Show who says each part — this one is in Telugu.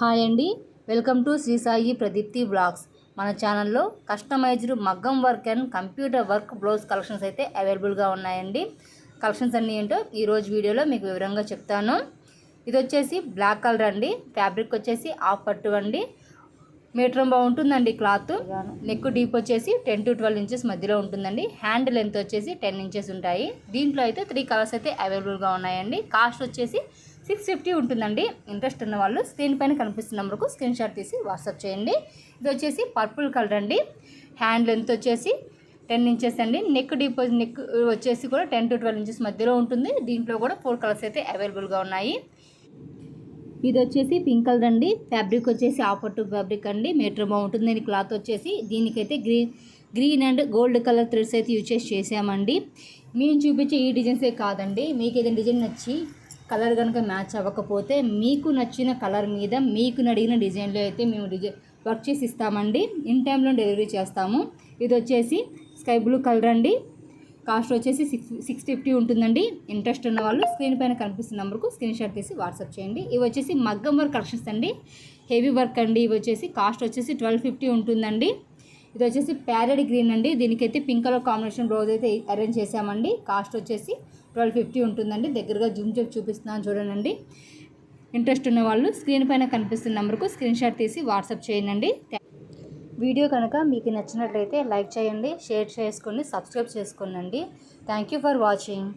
Speaker 1: హాయ్ అండి. Welcome to Shri Sai Pradeepthi blogs. మన ఛానల్లో కస్టమైజ్డ్ మగ్గం work and computer work blouse collections అయితే అవైలబుల్గా ఉన్నాయండి. కలెక్షన్స్ అన్నీ ఏంటో ఈరోజు వీడియోలో మీకు వివరంగా చెప్తాను. ఇది వచ్చేసి బ్లాక్ కలర్ అండి. ఫ్యాబ్రిక్ వచ్చేసి ఆఫ్ పట్టు అండి. మీటర్ బాగుంటుందండి క్లాత్. నెక్ డీప్ వచ్చేసి టెన్ టు ట్వెల్వ్ ఇంచెస్ మధ్యలో ఉంటుందండి. హ్యాండ్ లెంత్ వచ్చేసి టెన్ ఇంచెస్ ఉంటాయి. దీంట్లో అయితే త్రీ కలర్స్ అయితే అవైలబుల్గా ఉన్నాయండి. కాస్ట్ వచ్చేసి సిక్స్ ఫిఫ్టీ ఉంటుందండి. ఇంట్రెస్ట్ ఉన్న వాళ్ళు స్క్రీన్ పైన కనిపిస్తున్న నెంబర్కు స్క్రీన్ షాట్ తీసి వాట్సాప్ చేయండి. ఇది వచ్చేసి పర్పుల్ కలర్ అండి. హ్యాండ్ లెంత్ వచ్చేసి టెన్ ఇంచెస్ అండి. నెక్ డిపోజిట్ నెక్ వచ్చేసి కూడా టెన్ టు ట్వెల్వ్ ఇంచెస్ మధ్యలో ఉంటుంది. దీంట్లో కూడా ఫోర్ కలర్స్ అయితే అవైలబుల్గా ఉన్నాయి. ఇది వచ్చేసి పింక్ కలర్ అండి. ఫ్యాబ్రిక్ వచ్చేసి ఆపర్టు ఫ్యాబ్రిక్ అండి. మీటర్ బాగుంటుంది. దీని క్లాత్ వచ్చేసి దీనికైతే green green and gold colour threads అయితే యూజ్ చేసి చేసామండి మేము చూపించే ఈ డిజైన్సే కాదండి. మీకు ఏదైనా డిజైన్ నచ్చి కలర్ కనుక మ్యాచ్ అవ్వకపోతే మీకు నచ్చిన కలర్ మీద మీకు నడిగిన డిజైన్లో అయితే మేము డిజైన్ వర్క్ చేసి ఇస్తామండి. ఇన్ టైంలో డెలివరీ చేస్తాము. ఇది వచ్చేసి స్కై బ్లూ కలర్ అండి. కాస్ట్ వచ్చేసి సిక్స్ సిక్స్ ఫిఫ్టీ ఉంటుందండి. ఇంట్రెస్ట్ ఉన్న వాళ్ళు స్క్రీన్ పైన కనిపిస్తున్న నెంబర్కు స్క్రీన్ షాట్ తీసి వాట్సాప్ చేయండి. ఇవి వచ్చేసి మగ్గం వర్క్ కలెక్షన్స్ అండి. హెవీ వర్క్ అండి ఇవి వచ్చేసి. కాస్ట్ వచ్చేసి ట్వెల్వ్ ఫిఫ్టీ ఉంటుందండి. ఇది వచ్చేసి ప్యారెడ్ గ్రీన్ అండి. దీనికైతే పింక్ కలర్ కాంబినేషన్ బ్లౌజ్ అయితే అరేంజ్ చేసామండి కాస్ట్ వచ్చేసి ట్వెల్వ్ ఫిఫ్టీ ఉంటుందండి. దగ్గరగా జూమ్ చేసి చూపిస్తున్నాను చూడండి. ఇంట్రెస్ట్ ఉన్న వాళ్ళు స్క్రీన్ పైన కనిపిస్తున్న నెంబర్కు స్క్రీన్ షాట్ తీసి వాట్సాప్ చేయండి. వీడియో కనుక మీకు నచ్చినట్లయితే లైక్ చేయండి షేర్ చేసుకోండి సబ్స్క్రైబ్ చేసుకోండి థ్యాంక్ యూ ఫర్ వాచింగ్.